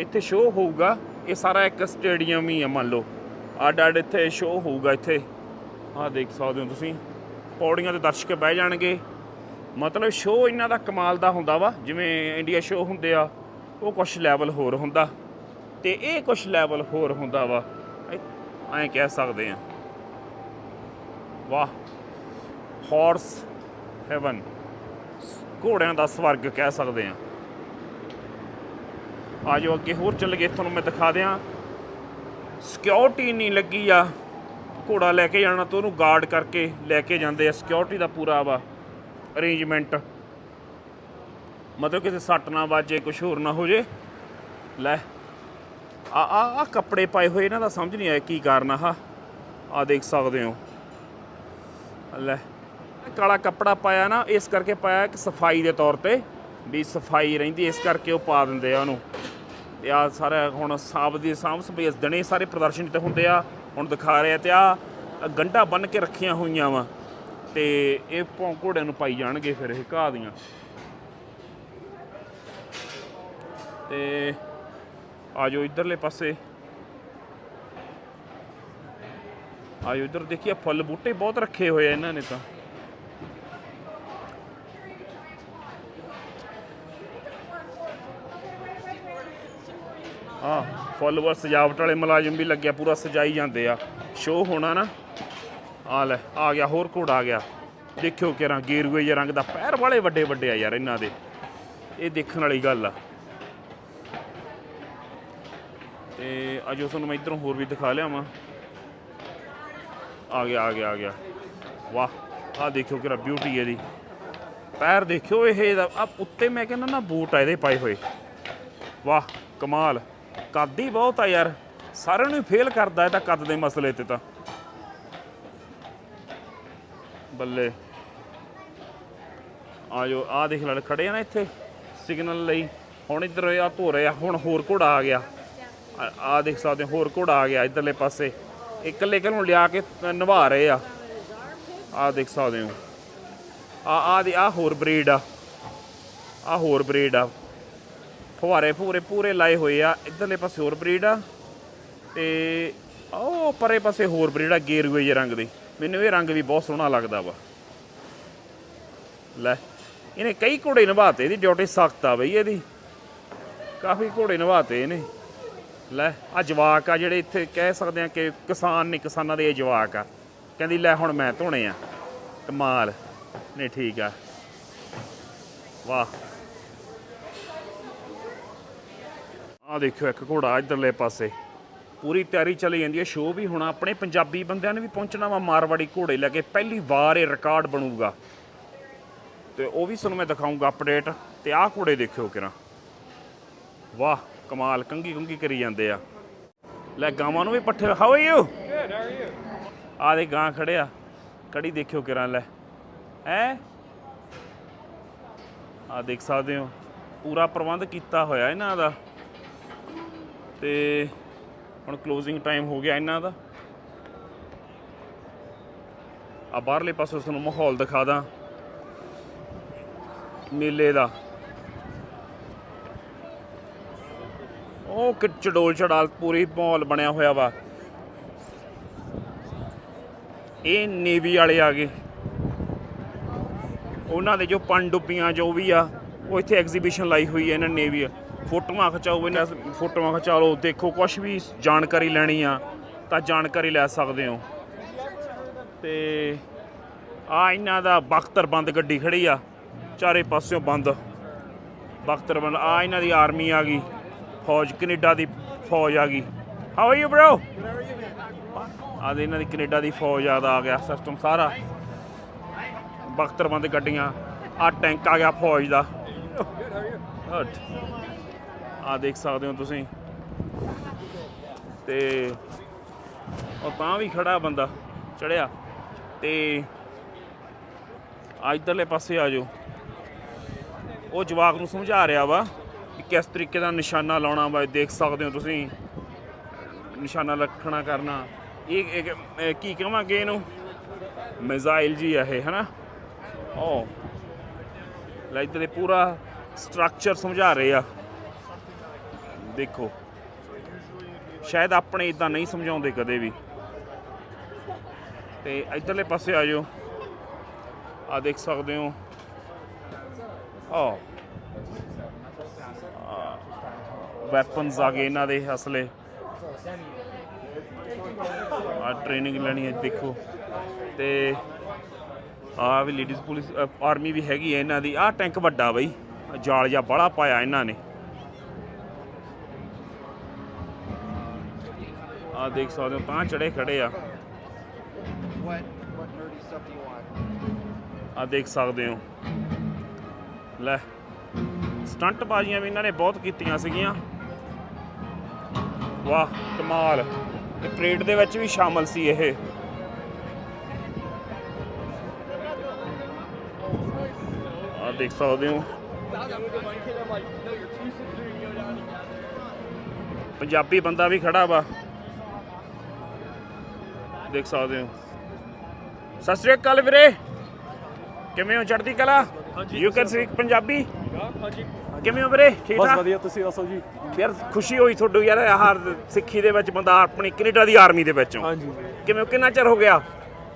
ਇੱਥੇ ਸ਼ੋਅ ਹੋਊਗਾ ਇਹ ਸਾਰਾ ਇੱਕ ਸਟੇਡੀਅਮ ਹੀ ਆ ਮੰਨ ਲਓ। ਅੱਡ ਅੱਡ ਇੱਥੇ ਸ਼ੋਅ ਹੋਊਗਾ ਇੱਥੇ। ਆਹ ਦੇਖ ਸਕਦੇ ਹੋ ਤੁਸੀਂ। ਪੌੜੀਆਂ ਤੇ ਦਰਸ਼ਕ ਬਹਿ ਜਾਣਗੇ। ਮਤਲਬ ਸ਼ੋਅ ਇਹਨਾਂ ਦਾ ਕਮਾਲ ਦਾ ਹੁੰਦਾ ਵਾ, ਜਿਵੇਂ ਇੰਡੀਆ ਸ਼ੋਅ ਹੁੰਦੇ ਆ, ਉਹ ਕੁਝ ਲੈਵਲ ਹੋਰ ਹੁੰਦਾ। ਤੇ ਇਹ ਕੁਝ ਲੈਵਲ ਹੋਰ ਹੁੰਦਾ ਵਾ। ਐਂ ਕਹਿ ਸਕਦੇ ਆ। ਵਾਹ। ਹਾਰਸ ਹੈਵਨ ਘੋੜਿਆਂ ਦਾ ਸਵਰਗ ਕਹਿ ਸਕਦੇ ਆ। ਆਜੋ ਅੱਗੇ, ਹੋਰ ਚੱਲ ਗਏ। ਤੁਹਾਨੂੰ ਮੈਂ ਦਿਖਾ ਦਿਆਂ। ਸਿਕਿਉਰਿਟੀ ਨਹੀਂ ਲੱਗੀ ਆ। ਘੋੜਾ ਲੈ ਕੇ ਜਾਣਾ ਤਾਂ ਉਹਨੂੰ ਗਾਰਡ ਕਰਕੇ ਲੈ ਕੇ ਜਾਂਦੇ ਆ। ਸਿਕਿਉਰਿਟੀ ਦਾ ਪੂਰਾ ਵਾ ਅਰੇਂਜਮੈਂਟ ਮਤਲਬ ਕਿਸੇ ਸੱਟ ਨਾ ਵੱਜੇ ਕੁਝ ਹੋਰ ਨਾ ਹੋ ਜੇ। ਲੈ, ਆ ਆ ਆ ਕੱਪੜੇ ਪਾਏ ਹੋਏ, ਇਹਨਾਂ ਦਾ ਸਮਝ ਨਹੀਂ ਆਇਆ ਕੀ ਕਾਰਨ ਆ। ਆ ਦੇਖ ਸਕਦੇ ਹੋ। ਲੈ ਕਾਲਾ ਕੱਪੜਾ ਪਾਇਆ ਨਾ, ਇਸ ਕਰਕੇ ਪਾਇਆ ਕਿ ਸਫ਼ਾਈ ਦੇ ਤੌਰ ਤੇ, ਵੀ ਸਫ਼ਾਈ ਰਹਿੰਦੀ, ਇਸ ਕਰਕੇ ਉਹ ਪਾ ਦਿੰਦੇ ਆ ਉਹਨੂੰ। ਤੇ ਆ ਸਾਰਾ ਹੁਣ ਸਾਬ ਦੀ ਸਾਂਭ ਸਪੇਸ ਦਣੇ ਸਾਰੇ ਪ੍ਰਦਰਸ਼ਨ ਤੇ ਹੁੰਦੇ ਆ। ਹੁਣ ਦਿਖਾ ਰਿਹਾ ਤੇ ਆ ਗੰਢਾ ਬੰਨ ਕੇ ਰੱਖੀਆਂ ਹੋਈਆਂ ਵਾ। ਤੇ ਇਹ ਭੌਂ ਘੋੜਿਆਂ ਨੂੰ ਪਾਈ ਜਾਣਗੇ ਫਿਰ ਇਹ ਘਾਹ ਦੀਆਂ। ਤੇ ਆਜੋ ਇਧਰਲੇ ਪਾਸੇ। ਆਜੋ ਇਧਰ ਦੇਖੀਏ ਫੁੱਲ ਬੂਟੇ ਬਹੁਤ ਰੱਖੇ ਹੋਏ ਆ ਇਹਨਾਂ ਨੇ ਤਾਂ। ਆ ਫੁੱਲ ਸਜਾਵਟ ਵਾਲੇ ਮੁਲਾਜ਼ਮ ਵੀ ਲੱਗਿਆ, ਪੂਰਾ ਸਜਾਈ ਜਾਂਦੇ ਆ। ਸ਼ੋਅ ਹੋਣਾ ਨਾ। ਆ ਲੈ, ਆ ਗਿਆ, ਹੋਰ ਘੋੜਾ ਆ ਗਿਆ। ਦੇਖਿਓ ਕਿ ਰੰਗ ਗੇਰੂਏ ਜਿਹੇ ਰੰਗ ਦਾ, ਪੈਰ ਵਾਲੇ ਵੱਡੇ ਵੱਡੇ ਆ ਯਾਰ ਇਹਨਾਂ ਦੇ। ਇਹ ਦੇਖਣ ਵਾਲੀ ਗੱਲ ਆ। ਤੇ ਅਜੋ ਤੁਹਾਨੂੰ ਮੈਂ ਇਧਰੋਂ ਹੋਰ ਵੀ ਦਿਖਾ ਲਿਆਵਾਂ। ਆ ਗਿਆ ਆ ਗਿਆ ਆ ਗਿਆ। ਵਾਹ ਆ ਦੇਖਿਓ ਕਿਹੜਾ ਬਿਊਟੀ ਇਹਦੀ। ਪੈਰ ਦੇਖਿਓ ਇਹ, ਇਹਦਾ ਆ ਉੱਤੇ ਮੈਂ ਕਹਿੰਦਾ ਨਾ ਬੂਟ ਆ, ਇਹਦੇ ਪਾਏ ਹੋਏ। ਵਾਹ, ਕਮਾਲ। ਕੱਦ ਹੀ ਬਹੁਤ ਆ ਯਾਰ। ਸਾਰਿਆਂ ਨੂੰ ਫੇਲ ਕਰਦਾ ਇਹ ਤਾਂ ਕੱਦ ਦੇ ਮਸਲੇ ਤੇ ਤਾਂ। ਬੱਲੇ। ਆਜੋ ਆ ਦੇਖ ਲੈ, ਖੜੇ ਆ ਨਾ ਇੱਥੇ ਸਿਗਨਲ ਲਈ। ਹੁਣ ਇੱਧਰ ਆ ਧੋ ਰਹੇ ਆ, ਹੁਣ ਹੋਰ ਘੋੜਾ ਆ ਗਿਆ। ਆ- ਦੇਖ ਸਕਦੇ ਹੋ, ਹੋਰ ਘੋੜਾ ਆ ਗਿਆ ਇੱਧਰਲੇ ਪਾਸੇ। ਇਕੱਲੇ ਇਕੱਲੇ ਨੂੰ ਲਿਆ ਕੇ ਨਿਭਾ ਰਹੇ ਆ। ਆ ਦੇਖ ਸਕਦੇ ਹੋ। ਆ ਆ ਦੀ ਆ ਹੋਰ ਬਰੀਡ ਆ। ਆ ਹੋਰ ਬਰੀਡ ਆ। ਫੁਹਾਰੇ ਫੂਰੇ ਪੂਰੇ ਲਾਏ ਹੋਏ ਆ। ਇਧਰਲੇ ਪਾਸੇ ਹੋਰ ਬਰੀਡ ਆ ਤੇ ਉਹ ਪਰੇ ਪਾਸੇ ਹੋਰ ਬਰੀਡ ਆ ਗੇਰੂਏ ਜਿਹੇ ਰੰਗ ਦੀ। ਮੈਨੂੰ ਇਹ ਰੰਗ ਵੀ ਬਹੁਤ ਸੋਹਣਾ ਲੱਗਦਾ ਵਾ। ਲੈ, ਇਹਨੇ ਕਈ ਘੋੜੇ ਨਿਭਾਤੇ, ਇਹਦੀ ਡਿਊਟੀ ਸਖਤ ਆ ਬਈ ਇਹਦੀ। ਕਾਫੀ ਘੋੜੇ ਨਿਭਾਤੇ ਇਹਨੇ। ਲੈ ਆ ਜਵਾਕ ਆ ਜਿਹੜੇ ਇੱਥੇ ਕਹਿ ਸਕਦੇ ਆ ਕਿ ਕਿਸਾਨ ਨੇ, ਕਿਸਾਨਾਂ ਦੇ ਇਹ ਜਵਾਕ ਆ। ਕਹਿੰਦੀ, ਲੈ ਹੁਣ ਮੈਂ ਧੋਣੇ ਆ। ਕਮਾਲ। ਨਹੀਂ, ਠੀਕ ਆ। ਵਾਹ। ਆ ਦੇਖਿਓ ਇੱਕ ਘੋੜਾ ਇਧਰਲੇ ਪਾਸੇ। ਪੂਰੀ ਤਿਆਰੀ ਚੱਲੀ ਜਾਂਦੀ ਹੈ ਸ਼ੋਅ ਵੀ ਹੁਣ ਆਪਣੇ ਪੰਜਾਬੀ ਬੰਦਿਆਂ ਨੇ ਵੀ ਪਹੁੰਚਣਾ ਵਾ ਮਾਰਵਾੜੀ ਘੋੜੇ ਲੈ ਕੇ। ਪਹਿਲੀ ਵਾਰ ਇਹ ਰਿਕਾਰਡ ਬਣੂਗਾ। ਤੇ ਉਹ ਵੀ ਤੁਹਾਨੂੰ ਮੈਂ ਦਿਖਾਉਂਗਾ ਅਪਡੇਟ ਤੇ ਆਹ ਘੋੜੇ ਦੇਖਿਓ ਕਿਰਾ ਵਾਹ ਕਮਾਲ ਕੰਗੀ ਕੰਗੀ ਕਰੀ ਜਾਂਦੇ ਆ। ਲੈ ਗਾਵਾਂ ਨੂੰ ਵੀ ਪੱਠੇ ਹਾਊ ਆਰ ਯੂ ਆ ਦੇ ਗਾਂ ਖੜਿਆ ਕੜੀ ਦੇਖਿਓ ਕਿਰਾ ਲੈ। ਹੈ? ਆ ਦੇਖ ਸਕਦੇ ਹੋ। ਪੂਰਾ ਪ੍ਰਬੰਧ ਕੀਤਾ ਹੋਇਆ ਇਹਨਾਂ ਦਾ। ਤੇ ਹੁਣ ਕਲੋਜ਼ਿੰਗ ਟਾਈਮ ਹੋ ਗਿਆ ਇਹਨਾਂ ਦਾ। ਆ ਬਾਹਰਲੇ ਪਾਸੇ ਤੁਹਾਨੂੰ ਮਾਹੌਲ ਦਿਖਾ ਦਾਂ। ਮੇਲੇ ਦਾ। ਉਹ ਕਿ ਚਡੋਲ ਚੜਾਲ ਪੂਰੀ ਮਾਹੌਲ ਬਣਿਆ ਹੋਇਆ ਵਾ। ਇਹ ਨੇਵੀ ਵਾਲੇ ਆ ਗਏ। ਉਹਨਾਂ ਦੇ ਜੋ ਪਣਡੁੱਬੀਆਂ ਜੋ ਵੀ ਆ, ਉਹ ਇੱਥੇ ਐਗਜ਼ੀਬਿਸ਼ਨ ਲਾਈ ਹੋਈ ਹੈ ਇਹਨਾਂ ਨੇਵੀ ਫੋਟੋਆਂ ਖਿਚਾਓ ਇਹਨਾਂ ਫੋਟੋਆਂ ਖਿਚਾ ਲਓ, ਦੇਖੋ ਕੁਝ ਵੀ ਜਾਣਕਾਰੀ ਲੈਣੀ ਆ, ਤਾਂ ਜਾਣਕਾਰੀ ਲੈ ਸਕਦੇ ਹੋ। ਤੇ ਆ ਇਹਨਾਂ ਦਾ ਬਖਤਰਬੰਦ ਗੱਡੀ ਖੜੀ ਆ, ਚਾਰੇ ਪਾਸਿਓਂ ਬੰਦ। ਬਖਤਰਬੰਦ ਆ ਇਹਨਾਂ ਦੀ ਆਰਮੀ ਆ ਗਈ, ਫੌਜ, ਕੈਨੇਡਾ ਦੀ ਫੌਜ ਆ ਗਈ। ਹਾਊ ਆਰ ਯੂ ਬ੍ਰੋ ਆ ਦੇ ਇਹਨਾਂ ਦੀ ਕੈਨੇਡਾ ਦੀ ਫੌਜ ਆਦਾ ਆ ਗਿਆ ਸਿਸਟਮ ਸਾਰਾ। ਬਖਤਰਬੰਦ ਗੱਡੀਆਂ, ਆ ਟੈਂਕ ਆ ਗਿਆ ਫੌਜ ਦਾ। ਹਟ ਆ ਦੇਖ ਸਕਦੇ ਹੋ ਤੁਸੀਂ। ਤੇ ਉਹ ਤਾਂ ਵੀ ਖੜਾ ਬੰਦਾ ਚੜਿਆ। ਤੇ ਆ ਇੱਧਰਲੇ ਪਾਸੇ ਆ ਜਾਓ। ਉਹ ਜਵਾਕ ਨੂੰ ਸਮਝਾ ਰਿਹਾ ਵਾ ਕਿ ਕਿਸ ਤਰੀਕੇ ਦਾ ਨਿਸ਼ਾਨਾ ਲਾਉਣਾ ਵਾ ਦੇਖ ਸਕਦੇ ਹੋ ਤੁਸੀਂ। ਨਿਸ਼ਾਨਾ ਰੱਖਣਾ, ਕਰਨਾ। ਇਹ ਕੀ ਕਹਾਂਗੇ ਇਹਨੂੰ? ਮਿਜ਼ਾਈਲ ਜੀ ਆ ਇਹ, ਹਨਾ? ਉਹ ਲੈ ਇੱਧਰ ਇਹ ਪੂਰਾ ਸਟਰਕਚਰ ਸਮਝਾ ਰਹੇ ਆ। ਦੇਖੋ। ਸ਼ਾਇਦ ਆਪਣੇ ਇਦਾਂ ਨਹੀਂ ਸਮਝਾਉਂਦੇ ਕਦੇ ਵੀ। ਤੇ ਇਧਰਲੇ ਪਾਸੇ ਆ ਜਾਓ। ਆ ਦੇਖ ਸਕਦੇ ਹੋ। ਆ ਵੈਪਨਸ ਆ ਗਏ ਇਹਨਾਂ ਦੇ ਅਸਲੇ। ਆ ਟ੍ਰੇਨਿੰਗ ਲੈਣੀ ਹੈ, ਦੇਖੋ। ਤੇ ਆ ਵੀ ਲੇਡੀਜ਼ ਪੁਲਿਸ ਆਰਮੀ ਵੀ ਹੈਗੀ ਹੈ ਇਹਨਾਂ ਦੀ। ਆ ਟੈਂਕ ਵੱਡਾ ਬਈ। ਜਾਲ ਜਾਂ ਬੜਾ ਪਾਇਆ ਇਹਨਾਂ ਨੇ। ਆ ਦੇਖ ਸਕਦੇ ਹੋ ਤਾਂ ਚੜੇ ਖੜੇ ਆ? ਆ ਦੇਖ ਸਕਦੇ ਹੋ। ਲੈ ਸਟੰਟ ਬਾਜ਼ੀਆਂ ਵੀ ਇਹਨਾਂ ਨੇ ਬਹੁਤ ਕੀਤੀਆਂ ਸੀਗੀਆਂ। ਵਾਹ ਕਮਾਲ। ਤੇ ਪਰੇਡ ਦੇ ਵਿੱਚ ਵੀ ਸ਼ਾਮਲ ਸੀ ਇਹ। ਆ ਦੇਖ ਸਕਦੇ ਹੋ। ਪੰਜਾਬੀ ਬੰਦਾ ਵੀ ਖੜਾ ਵਾ। ਦੇਖ ਸਕਦੇ ਹੋ। ਸਤਿ ਸ੍ਰੀ ਅਕਾਲ ਵੀਰੇ। ਕਿਵੇਂ ਹੋ ਚੜ੍ਹਦੀ ਕਲਾ? You can speak Punjabi? ਹਾਂਜੀ। ਕਿਵੇਂ ਹੋ ਵੀਰੇ? ਠੀਕ ਬਸ ਠਾਕ? ਵਧੀਆ ਤੁਸੀਂ ਦੱਸੋ ਜੀ? ਯਾਰ ਖੁਸ਼ੀ ਹੋਈ ਤੁਹਾਨੂੰ ਯਾਰ ਆਹ ਸਿੱਖੀ ਦੇ ਵਿੱਚ ਬੰਦਾ ਆਪਣੀ ਕੈਨੇਡਾ ਦੀ ਆਰਮੀ ਦੇ ਵਿੱਚੋਂ। ਹਾਂਜੀ। ਕਿਵੇਂ ਕਿੰਨਾ ਚਿਰ ਹੋ ਗਿਆ?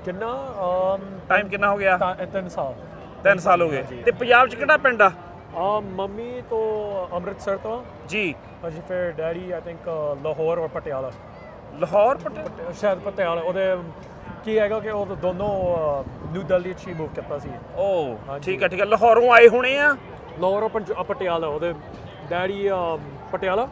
ਕਿੰਨਾ ਟਾਈਮ ਕਿੰਨਾ ਹੋ ਗਿਆ? ਤਾਂ- ਤਿੰਨ ਸਾਲ। 3 ਸਾਲ ਹੋ ਗਏ। ਤੇ ਪੰਜਾਬ 'ਚ ਕਿਹੜਾ ਪਿੰਡ ਆ? ਆ ਮੰਮੀ ਤੋਂ ਅੰਮ੍ਰਿਤਸਰ ਤੋਂ। ਜੀ। ਹਾਂਜੀ ਫਿਰ ਡੈਡੀ ਆਈ ਥਿੰਕ ਲਾਹੌਰ ਔਰ ਪਟਿਆਲਾ। ਲਾਹੌਰ ਪਟ ਪ- ਸ਼ਾਇਦ ਪਟਿਆਲਾ ਉਹਦੇ ਕੀ ਹੈਗਾ ਕਿ ਉਹ ਦੋਨੋਂ ਨਿਊ ਦਿੱਲੀ ਚ ਹੀ ਮੂਵ ਕੀਤਾ ਸੀ। ਓ ਹਾਂਜੀ। ਠੀਕ ਆ ਠੀਕ ਆ ਲਾਹੌਰੋਂ ਆਏ ਹੋਣੇ ਆ? ਲਾਹੌਰ ਪਟਿਆਲਾ ਉਹਦੇ ਡੈਡੀ ਪਟਿਆਲਾ?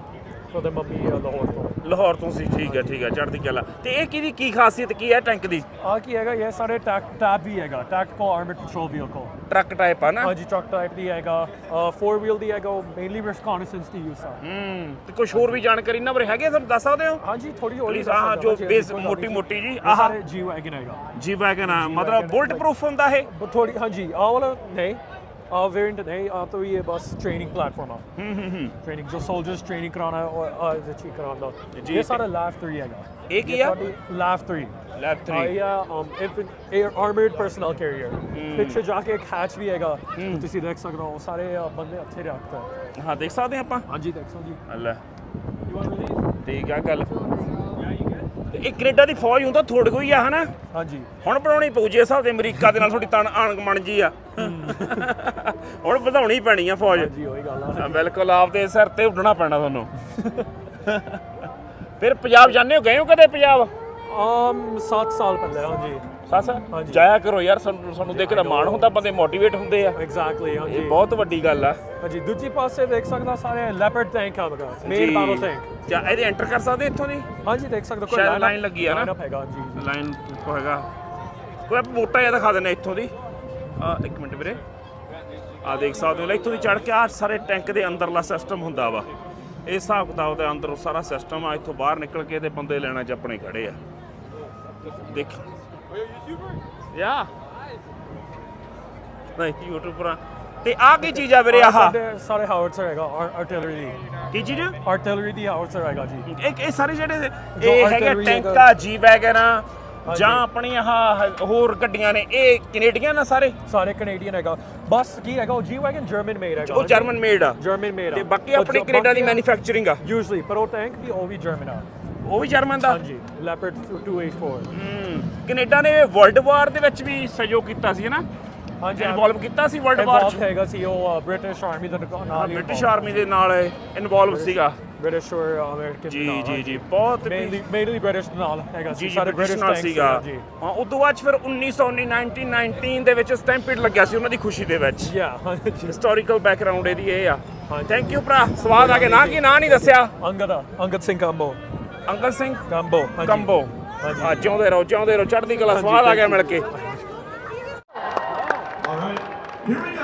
ਤੇ ਉਹਦੇ ਮੰਮੀ ਅ, ਲਾਹੌਰ ਤੋਂ। ਲਾਹੌਰ ਤੋਂ ਸੀ ਠੀਕ ਆ ਠੀਕ ਆ ਚੜ੍ਹਦੀ ਕਲਾ। ਤੇ ਇਹ ਕਿਹਦੀ ਕੀ ਖਾਸੀਅਤ ਕੀ ਹੈ ਟੈਂਕ ਦੀ? ਆ ਕੀ ਹੈਗਾ ਇਹ ਸਾਰੇ ਟੈਕ ਟੈਬ ਵੀ ਹੈਗਾ tactical armed control vehicle truck type ਆ ਨਾ? ਹਾਂਜੀ ਟਰੱਕ ਟਾਈਪ ਦੀ ਹੈਗਾ 4 ਵੀਲ ਦੀ ਹੈਗਾ ਮੇਨਲੀ ਰਿਸਕੋਨੈਸੈਂਸ ਦੀ ਯੂਸ ਆ। ਹੂੰ ਤੇ ਕੁਝ ਹੋਰ ਵੀ ਜਾਣਕਾਰੀ ਇਹਨਾਂ ਬਾਰੇ ਹੈਗੇ ਤੁਹਾਨੂੰ ਦੱਸ ਸਕਦੇ ਹੋ? ਹਾਂਜੀ ਥੋੜੀ ਹੋਰ ਪਲੀਜ਼ ਆਹ ਜੋ ਬੇਸ ਮੋਟੀ ਮੋਟੀ ਜੀ ਆਹ ਜੀ ਵੈਗਨ ਹੈਗਾ। ਜੀ ਵੈਗਨ ਆ ਮਤਲਬ ਬੁਲਟ ਪ੍ਰੂਫ ਹੁੰਦਾ ਇਹ? ਥੋੜੀ ਹਾਂਜੀ ਆ ਵਾਲਾ ਨਹੀਂ। ਆ ਵੇਰੀਐਂਟ ਨਹੀਂ ਆ ਤਾਂ ਇਹ ਬਸ ਟ੍ਰੇਨਿੰਗ ਪਲੇਟਫਾਰਮ ਆ। ਹੂੰ ਹੂੰ ਹੂੰ। ਟ੍ਰੇਨਿੰਗ ਜੋ ਸੋਲਜਰਸ ਟ੍ਰੇਨਿੰਗ ਕਰਾਉਣਾ ਔਰ ਇਹਦੇ ਚ ਹੀ ਕਰਾਉਂਦਾ ਜੀ, ਇਹ ਸਾਰਾ ਲਾਫ 3 ਹੈਗਾ। ਇਹ ਕੀ ਆ? ਲਾਫ 3 ਲੈਫਟ ਆ 3 ਇਹ ਆ infant air armored personnel carrier ਪਿੱਛੇ ਜਾ ਕੇ ਇੱਕ hatch ਵੀ ਹੈਗਾ। ਤੁਸੀਂ ਦੇਖ ਸਕਦੇ ਹੋ ਸਾਰੇ ਅ, ਬੰਦੇ ਇੱਥੇ ਰੱਖਤਾ। ਹਾਂ ਦੇਖ ਸਕਦੇ ਆਪਾਂ? ਹਾਂਜੀ ਦੇਖ ਸਕਦੇ ਜੀ। ਲੈ ਯੂ ਵਾਂਟ ਟੂ ਲੀਵ ਠੀਕ ਆ ਗੱਲ। ਤੇ ਇਹ ਕੈਨੇਡਾ ਦੀ ਫੌਜ ਹੁੰਦਾ ਥੋੜ ਕੋਈ ਆ ਹਨਾ? ਹਾਂਜੀ। ਹੁਣ ਬਣਾਉਣੀ ਪਊ ਜੇ ਹਿਸਾਬ ਅਮਰੀਕਾ ਦੇ ਨਾਲ ਥੋੜੀ ਤਣ ਆਣ ਮਣ ਜੀ ਆ। ਹੁਣ ਵਧਾਉਣੀ ਪੈਣੀ ਆ ਫੌਜ। ਹਾਂਜੀ ਉਹੀ ਗੱਲ ਆ। ਬਿਲਕੁਲ ਆਪਦੇ ਸਿਰ ਤੇ ਉੱਡਣਾ ਪੈਣਾ ਤੁਹਾਨੂੰ। ਫਿਰ ਪੰਜਾਬ ਜਾਂਦੇ ਹੋ ਗਏ ਹੋ ਕਦੇ ਪੰਜਾਬ? um 7 ਸਾਲ ਪਹਿਲੇ ਹਾਂਜੀ। ਹਾਂਜੀ। ਜਾਇਆ ਕਰੋ ਯਾਰ ਸਾਨੂੰ ਸਾਨੂੰ ਦੇਖ ਕੇ ਮਾਣ ਹੁੰਦਾ ਬੰਦੇ ਮੋਟੀਵੇਟ ਹੁੰਦੇ ਆ। ਐਗਜ਼ੈਕਟਲੀ ਹਾਂਜੀ। ਇਹ ਬਹੁਤ ਵੱਡੀ ਗੱਲ ਆ। ਹਾਂਜੀ ਦੂਜੀ ਪਾਸੇ ਦੇਖ ਸਕਦਾ ਸਾਰੇ ਲੈਪਰਡ ਟੈਂਕ ਆ ਮਗਾ ਮੇਨ ਬਾਟਲ ਟੈਂਕ ਜਾਂ ਇਹਦੇ ਐਂਟਰ ਕਰ ਸਕਦੇ ਇੱਥੋਂ ਦੀ? ਹਾਂਜੀ ਦੇਖ ਸਕਦੇ lineup- line ਲੱਗੀ ਆ ਨਾ? lineup ਹੈਗਾ ਜੀ। ਲਾਈਨ ਹੈਗਾ। ਕੋਈ ਮੋਟਾ ਜਿਹਾ ਦਿਖਾ ਦਿੰਦੇ ਇੱਥੋਂ ਦੀ। ਆ ਇੱਕ ਮਿੰਟ ਵੀਰੇ। ਆ ਦੇਖ ਸਕਦੇ ਹੋ ਲੈ ਇੱਥੋਂ ਦੀ ਚੜ ਕੇ ਆ ਸਾਰੇ ਟੈਂਕ ਦੇ ਅੰਦਰਲਾ ਸਿਸਟਮ ਹੁੰਦਾ ਵਾ। ਇਹ ਹਿਸਾਬ ਕਿਤਾਬ ਦੇ ਅੰਦਰ ਸਾਰਾ ਸਿਸਟਮ ਆ ਇੱਥੋਂ ਬਾਹਰ ਨਿਕਲ ਕੇ ਤੇ ਬੰਦੇ ਲੈਣਾ ਚ ਆਪਣੇ ਖੜੇ ਆ। ਦੇਖ। ਯਾ ਨਹੀਂ ਯੂਟਿਊਬਰ ਆ ਤੇ ਆ ਕੀ ਚੀਜ਼ ਆ ਵੀਰੇ ਆਹ ਸਾਡੇ ਸਾਰੇ ਹਾਊਟਸਰ ਹੈਗਾ ਆਰਟਿਲਰੀ ਦੀ ਕੀ ਚੀਜ਼ ਆਰਟਿਲਰੀ ਦੀ ਹਾਊਟਸਰ ਹੈਗਾ ਜੀ ਇਹ ਇਹ ਸਾਰੇ ਜਿਹੜੇ ਜੋ ਇਹ ਹੈਗੇ artillery ਹੈਗਾ। ਟੈਂਕਾ ਜੀ ਵੈਗਨ ਹਾਂਜੀ। ਜਾਂ ਆਪਣੀ ਆਹ ਹੋਰ ਗੱਡੀਆਂ ਨੇ ਇਹ ਕੈਨੇਡੀਅਨ ਆ ਸਾਰੇ ਸਾਰੇ ਕੈਨੇਡੀਅਨ ਹੈਗਾ ਬਸ ਕੀ ਹੈਗਾ ਉਹ ਜੀ ਵੈਗਨ ਜਰਮਨ ਮੇਡ ਹੈਗਾ ਉਹ ਜਰਮਨ ਮੇਡ ਆ ਜਰਮਨ ਮੇਡ ਤੇ ਬਾਕੀ ਆਪਣੀ ਕੈਨੇਡਾ ਦੀ ਮੈਨੂਫੈਕਚਰਿੰਗ ਆ ਯੂਜੂਅਲੀ ਪਰ ਉਹ ਟੈਂਕ ਵੀ ਉਹ ਵੀ ਜਰਮਨ ਆ ਉਹ ਵੀ ਜਰਮਨ ਦਾ ਹਾਂਜੀ ਲੈਪਰਡ 284 ਹੂੰ ਕੈਨੇਡਾ ਨੇ ਵਰਲਡ ਵਾਰ ਦੇ ਵਿੱਚ ਵੀ ਸਹਿਯੋਗ ਕੀਤਾ ਸੀ ਨਾ ਹਾਂਜੀ ਇਨਵੋਲਵ ਕੀਤਾ ਸੀ ਵਰਲਡ ਵਾਰ ਚ ਹੈਗਾ ਸੀ ਉਹ ਬ੍ਰਿਟਿਸ਼ ਆਰਮੀ ਦਾ ਨਾਲ ਹੀ ਬ੍ਰਿਟਿਸ਼ ਆਰਮੀ ਦੇ ਨਾਲ ਇਨਵੋਲਵ ਸੀਗਾ ਬ੍ਰਿਟਿਸ਼ ਔਰ ਅਮਰੀਕਨ ਜੀ ਜੀ ਜੀ ਬਹੁਤ ਮੇਨਲੀ ਮੇਨਲੀ ਬ੍ਰਿਟਿਸ਼ ਨਾਲ ਹੈਗਾ ਜੀ ਸੀ ਜੀ ਸਾਰੇ ਬ੍ਰਿਟਿਸ਼ ਨਾਲ ਸੀਗਾ ਜੀ ਹਾਂ ਉਦੋਂ ਬਾਅਦ 'ਚ ਫਿਰ 1919 1919 ਦੇ ਵਿੱਚ ਸਟੈਂਪੀਡ ਲੱਗਿਆ ਸੀ ਉਹਨਾਂ ਦੀ ਖੁਸ਼ੀ ਦੇ ਵਿੱਚ ਯਾ ਹਾਂਜੀ ਹਿਸਟੋਰੀਕਲ ਬੈਕਗ੍ਰਾਉਂਡ ਇਹਦੀ ਇਹ ਆ ਹਾਂਜੀ। ਥੈਂਕ ਯੂ ਭਰਾ ਸਵਾਦ ਆ ਕੇ ਨਾ ਕੀ ਨਾ ਨਹੀਂ ਦੱਸਿਆ ਅੰਗਦ ਅੰਗਦ ਸਿੰਘ ਕੰਬੋ ਅੰਕਲ ਸਿੰਘ ਕੰਬੋ ਹਾਂਜੀ। ਕੰਬੋ ਹਾਂਜੀ। ਆ ਜਿਉਂਦੇ ਰਹੋ ਜਿਉਂਦੇ ਰਹੋ ਚੜ੍ਹਦੀ ਕਲਾ ਸਵਾਦ ਆ ਗਿਆ ਮਿਲ ਕੇ All right, here we go.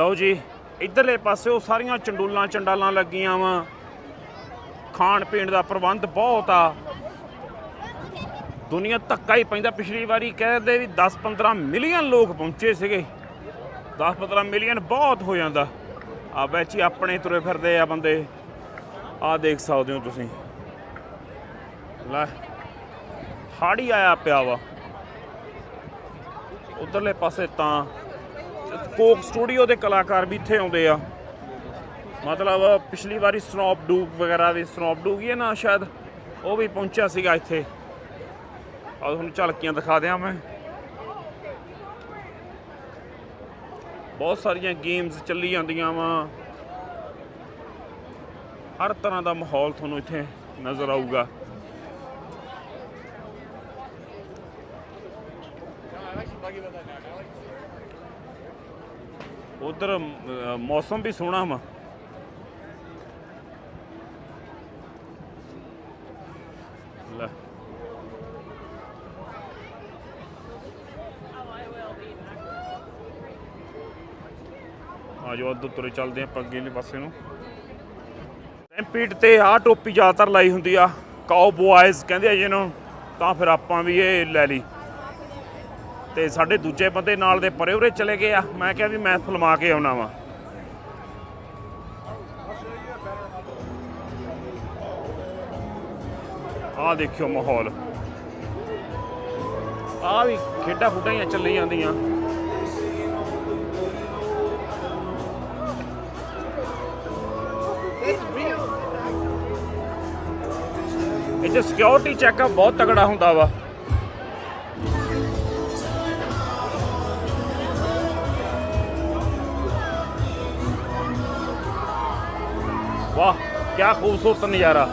ਲਓ ਜੀ, ਇਧਰਲੇ ਪਾਸੇ ਉਹ ਸਾਰੀਆਂ ਚੰਡੂਲਾਂ ਚੰਡਾਲਾਂ ਲੱਗੀਆਂ ਵਾ। ਖਾਣ ਪੀਣ ਦਾ ਪ੍ਰਬੰਧ ਬਹੁਤ ਆ। ਦੁਨੀਆ ਧੱਕਾ ਹੀ ਪੈਂਦਾ। ਪਿਛਲੀ ਵਾਰੀ ਕਹਿੰਦੇ ਵੀ 10-15 ਮਿਲੀਅਨ ਲੋਕ ਪਹੁੰਚੇ ਸੀਗੇ। 10-15 ਮਿਲੀਅਨ ਬਹੁਤ ਹੋ ਜਾਂਦਾ। ਆ ਵਿੱਚ ਹੀ ਆਪਣੇ ਤੁਰੇ ਫਿਰਦੇ ਆ ਬੰਦੇ। ਆ ਦੇਖ ਸਕਦੇ ਹੋ ਤੁਸੀਂ। ਲੈ, ਹਾੜੀ ਆਇਆ ਪਿਆ ਵਾ। ਉਧਰਲੇ ਪਾਸੇ ਤਾਂ ਕੋਕ ਸਟੂਡੀਓ ਦੇ ਕਲਾਕਾਰ ਵੀ ਇੱਥੇ ਆਉਂਦੇ ਆ। ਮਤਲਬ ਪਿਛਲੀ ਵਾਰੀ ਸਨੌਪ ਡੂਕ ਵਗੈਰਾ ਵੀ ਸਨੌਪ ਡੂਕ ਹੀ ਹੈ ਨਾ ਸ਼ਾਇਦ, ਉਹ ਵੀ ਪਹੁੰਚਿਆ ਸੀਗਾ ਇੱਥੇ। ਆ ਤੁਹਾਨੂੰ ਝਲਕੀਆਂ ਦਿਖਾ ਦਿਆਂ ਮੈਂ। ਬਹੁਤ ਸਾਰੀਆਂ ਗੇਮਸ ਚੱਲੀ ਜਾਂਦੀਆਂ ਵਾ। ਹਰ ਤਰ੍ਹਾਂ ਦਾ ਮਾਹੌਲ ਤੁਹਾਨੂੰ ਇੱਥੇ ਨਜ਼ਰ ਆਊਗਾ। ਉਧਰ ਮੌਸਮ ਵੀ ਸੋਹਣਾ ਵਾ। ਲੈ। ਆ ਜਾਓ, ਅੱਧੋ ਤੁਰੇ ਚੱਲਦੇ ਆਪਾਂ ਅੱਗੇਲੇ ਪਾਸੇ ਨੂੰ। ਟੈਂਪੀਟ ਤੇ ਆ ਟੋਪੀ ਜ਼ਿਆਦਾਤਰ ਲਾਈ ਹੁੰਦੀ ਆ ਕਾਓ ਬॉयਜ਼ ਕਹਿੰਦੇ ਆ ਜਿਹਨੂੰ ਤਾਂ ਫਿਰ ਆਪਾਂ ਵੀ ਇਹ ਲੈ ਲਈ। ਤੇ ਸਾਡੇ ਦੂਜੇ ਬੰਦੇ ਨਾਲ ਦੇ ਪਰੇ ਉਰੇ ਚਲੇ ਗਏ ਆ। ਮੈਂ ਕਿਹਾ ਵੀ ਮੈਂ ਫਿਲਮਾ ਕੇ ਆਉਣਾ ਵਾਂ। ਆਹ ਦੇਖਿਓ ਮਾਹੌਲ। ਆਹ ਵੀ ਖੇਡਾਂ ਖੁੱਡਾਂ ਹੀ ਚੱਲੀ ਜਾਂਦੀਆਂ। ਇਹ ਜੇ ਸਿਕਿਉਰਿਟੀ ਚੈੱਕਅਪ ਬਹੁਤ ਤਗੜਾ ਹੁੰਦਾ ਵਾ। ਵਾਹ ਖੂਬਸੂਰਤ ਨਜ਼ਾਰਾ।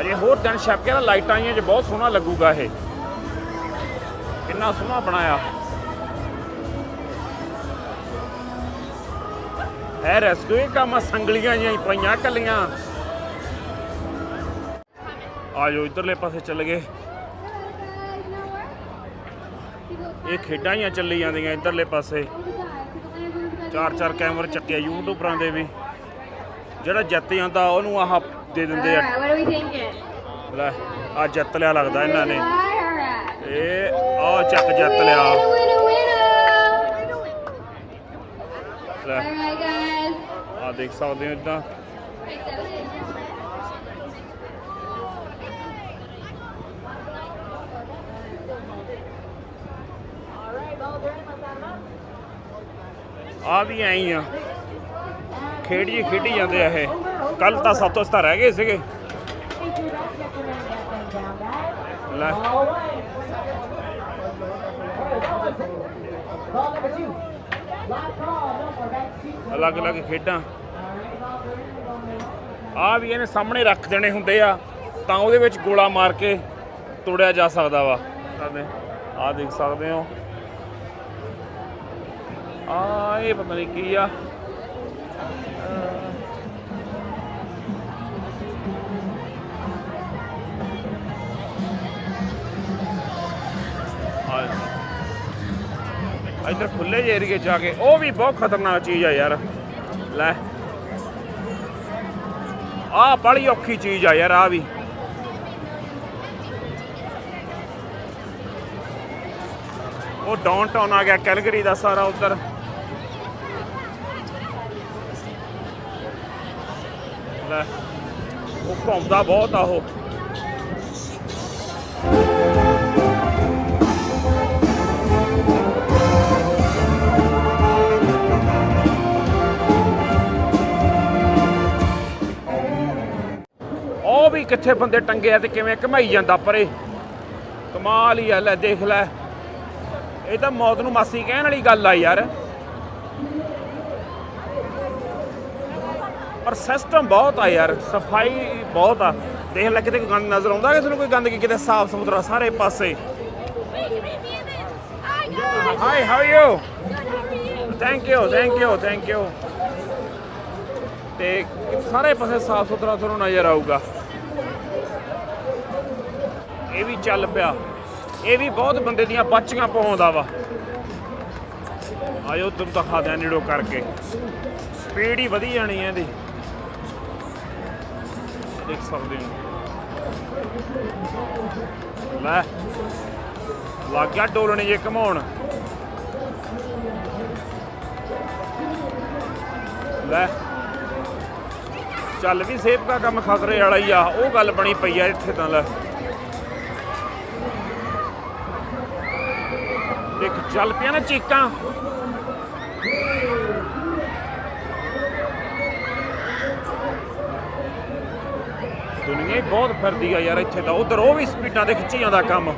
ਅਜੇ ਹੋਰ ਦਿਨ ਛਪ ਗਿਆ ਲਾਈਟਾਂ ਆਈਆਂ, ਜੇ ਬਹੁਤ ਸੋਹਣਾ ਲੱਗੂਗਾ ਇਹ। ਕਿੰਨਾ ਸੋਹਣਾ ਬਣਾਇਆ। ਹੈ ਰੈਸਕਿਊ, ਇਹ ਕੰਮ ਸੰਗਲੀਆਂ ਜਿਹੀਆਂ ਪਈਆਂ ਕੱਲੀਆਂ ਆ ਜਾਓ, ਇਧਰਲੇ ਪਾਸੇ ਚੱਲ ਗਏ। ਇਹ ਖੇਡਾਂ ਹੀ ਚੱਲੀ ਜਾਂਦੀਆਂ ਇਧਰਲੇ ਪਾਸੇ। ਚਾਰ ਚਾਰ ਕੈਮਰੇ ਚੱਕਿਆ ਯੂਟਿਊਬਰਾਂ ਦੇ ਵੀ ਜਿਹੜਾ ਜਿੱਤ ਜਾਂਦਾ ਉਹਨੂੰ ਆਹ ਦੇ ਦਿੰਦੇ ਆ? ਲੈ ਆ ਜਿੱਤ ਲਿਆ ਲੱਗਦਾ ਇਹਨਾਂ ਨੇ. ਇਹ ਆ ਚੱਕ ਜਿੱਤ ਲਿਆ. ਲੈ. ਆ ਦੇਖ ਸਕਦੇ ਹੋ ਇਦਾਂ ਆ ਵੀ ਐਂ ਹੀ ਆ। ਖੇਡ ਜੀ ਖੇਡੀ ਜਾਂਦੇ ਆ ਇਹ। ਕੱਲ ਤਾਂ ਸਭ ਤੋਂ ਸਤਾ ਰਹਿ ਗਏ ਸੀਗੇ। ਲੈ। ਅਲੱਗ ਅਲੱਗ ਖੇਡਾਂ। ਆ ਵੀ ਇਹਨੇ ਸਾਹਮਣੇ ਰੱਖ ਦੇਣੇ ਹੁੰਦੇ ਆ, ਤਾਂ ਉਹਦੇ ਵਿੱਚ ਗੋਲਾ ਮਾਰ ਕੇ ਤੋੜਿਆ ਜਾ ਸਕਦਾ ਵਾ। ਕਰਦੇ ਆ ਦੇਖ ਸਕਦੇ ਹੋ। ਆ ਇਹ ਪਤਾ ਨਹੀਂ ਕੀ ਆ ਇੱਧਰ ਖੁੱਲੇ ਜਿਹੇ ਏਰੀਏ ਚ ਆ ਕੇ ਉਹ ਵੀ ਬਹੁਤ ਖਤਰਨਾਕ ਚੀਜ਼ ਆ ਯਾਰ ਲੈ ਆ ਬੜੀ ਔਖੀ ਚੀਜ਼ ਆ ਯਾਰ ਆ ਵੀ ਉਹ ਡਾਊਨਟਾਊਨ ਆ ਗਿਆ ਕੈਲਗਰੀ ਦਾ ਸਾਰਾ ਉੱਧਰ ਲੈ ਉਹ ਘੁੰਮਦਾ ਬਹੁਤ ਆ ਉਹ। ਉਹ ਵੀ ਕਿੱਥੇ ਬੰਦੇ ਟੰਗੇ ਆ ਤੇ ਕਿਵੇਂ ਘਮਾਈ ਜਾਂਦਾ ਪਰੇ। ਕਮਾਲ ਹੀ ਆ ਲੈ ਦੇਖ ਲੈ। ਇਹ ਤਾਂ ਮੌਤ ਨੂੰ ਮਾਸੀ ਕਹਿਣ ਵਾਲੀ ਗੱਲ ਆ ਯਾਰ। ਪਰ ਸਿਸਟਮ ਬਹੁਤ ਆ ਯਾਰ, ਸਫ਼ਾਈ ਬਹੁਤ ਆ। ਦੇਖ ਲੈ ਕਿਤੇ ਕੋਈ ਗੰਦ ਨਜ਼ਰ ਆਉਂਦਾ ਕਿ ਤੁਹਾਨੂੰ ਕੋਈ ਗੰਦਗੀ ਕਿਤੇ ਸਾਫ਼ ਸੁਥਰਾ ਸਾਰੇ ਪਾਸੇ। Hi how you thank you thank you thank you ਤੇ ਸਾਰੇ ਪਾਸੇ ਸਾਫ਼ ਸੁਥਰਾ ਤੁਹਾਨੂੰ ਨਜ਼ਰ ਆਊਗਾ। ਇਹ ਵੀ ਚੱਲ ਪਿਆ। ਇਹ ਵੀ ਬਹੁਤ ਬੰਦੇ ਦੀਆਂ ਬਾਚੀਆਂ ਪਾਉਂਦਾ ਵਾ। ਆਇਓ ਤੁਮ ਦਿਖਾ ਦਿਆਂ ਨੇੜੋ ਕਰਕੇ। ਸਪੀਡ ਹੀ ਵਧੀ ਜਾਣੀ ਹੈ ਇਹਦੀ। ਦੇਖ ਸਕਦੇ ਹੋ। ਲੈ, ਲੱਗ ਗਿਆ ਡੋਲਣੇ ਜੇ ਘਮਾਉਣ। ਲੈ, ਚੱਲ ਵੀ ਸੇਬ ਦਾ ਕੰਮ ਖਤਰੇ ਵਾਲਾ ਹੀ ਆ, ਉਹ ਗੱਲ ਬਣੀ ਪਈ ਆ ਇੱਥੇ ਤਾਂ, ਲੈ। ਦੇਖ, ਚੱਲ ਪਿਆ ਨਾ ਚੀਕਾਂ। ਦੁਨੀਆ ਹੀ ਬਹੁਤ ਫਿਰਦੀ ਆ ਯਾਰ ਇੱਥੇ ਤਾਂ। ਉਧਰ ਉਹ ਵੀ ਸਪੀਡਾਂ ਦੇ ਖਿੱਚੀ ਜਾਂਦਾ ਕੰਮ।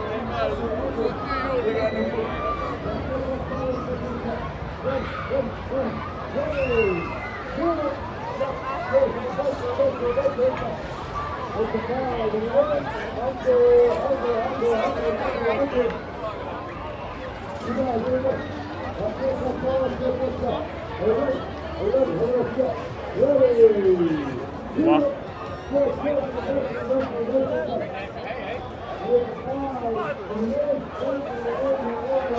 ਵਾਹ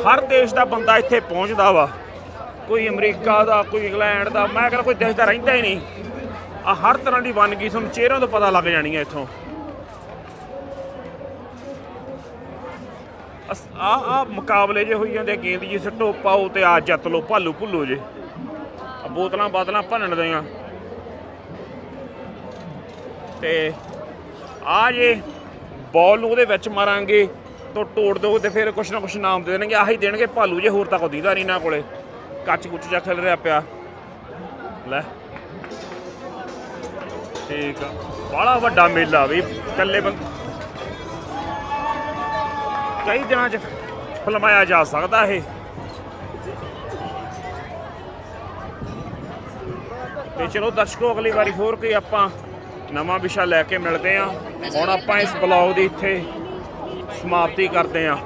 ਹਰ ਦੇਸ਼ ਦਾ ਬੰਦਾ ਇੱਥੇ ਪਹੁੰਚਦਾ ਵਾ। ਕੋਈ ਅਮਰੀਕਾ ਦਾ, ਕੋਈ ਇੰਗਲੈਂਡ ਦਾ, ਮੈਂ ਕਹਿੰਦਾ ਕੋਈ ਦੇਸ਼ ਦਾ ਰਹਿੰਦਾ ਹੀ ਨਹੀਂ। ਆ ਹਰ ਤਰ੍ਹਾਂ ਦੀ ਵੰਨਗੀ ਤੁਹਾਨੂੰ ਚਿਹਰਿਆਂ ਤੋਂ ਪਤਾ ਲੱਗ ਜਾਣੀ ਹੈ ਇੱਥੋਂ। ਆ ਆ ਮੁਕਾਬਲੇ ਜੇ ਹੋਈ ਜਾਂਦੇ, ਗੇਂਦ ਜੀ ਸੱਟੋ, ਪਾਓ ਤੇ ਆ ਜੱਤ ਲੋ ਭਾਲੂ ਭੁੱਲੋ ਜੇ। ਆ ਬੋਤਲਾਂ ਬਾਤਲਾਂ ਭੰਨਣ ਦੀਆਂ ਤੇ ਆ ਜੇ ਬਾਲ ਨੂੰ ਉਹਦੇ ਵਿੱਚ ਮਾਰਾਂਗੇ ਤਾਂ ਤੋੜ ਦੋ ਤੇ ਫਿਰ ਕੁਛ ਨਾ ਕੁਛ ਨਾਮ ਦੇ ਦੇਣਗੇ। ਆਹੀ ਦੇਣਗੇ, ਭਾਲੂ ਜੇ ਹੋਰ ਤਾਂ ਕੋਈ ਦੀਦਾ ਨਹੀਂ ਨਾ ਕੋਲੇ। ਕੱਚ ਕੁੱਚ ਜਾ ਖਿਲ ਰਿਹਾ ਪਿਆ। ਲੈ। ਠੀਕ ਆ। ਬੜਾ ਵੱਡਾ ਮੇਲਾ ਵੀ, ਇਕੱਲੇ ਬੰਦ ਕਈ ਦਿਨਾਂ 'ਚ ਫਿਲਮਾਇਆ ਜਾ ਸਕਦਾ ਇਹ। ਤੇ ਚਲੋ ਦਰਸ਼ਕੋ, ਅਗਲੀ ਵਾਰੀ ਹੋਰ ਕੋਈ ਆਪਾਂ ਨਵਾਂ ਵਿਸ਼ਾ ਲੈ ਕੇ ਮਿਲਦੇ ਹਾਂ। ਹੁਣ ਆਪਾਂ ਇਸ ਬਲੌਗ ਦੀ ਇੱਥੇ ਸਮਾਪਤੀ ਕਰਦੇ ਹਾਂ।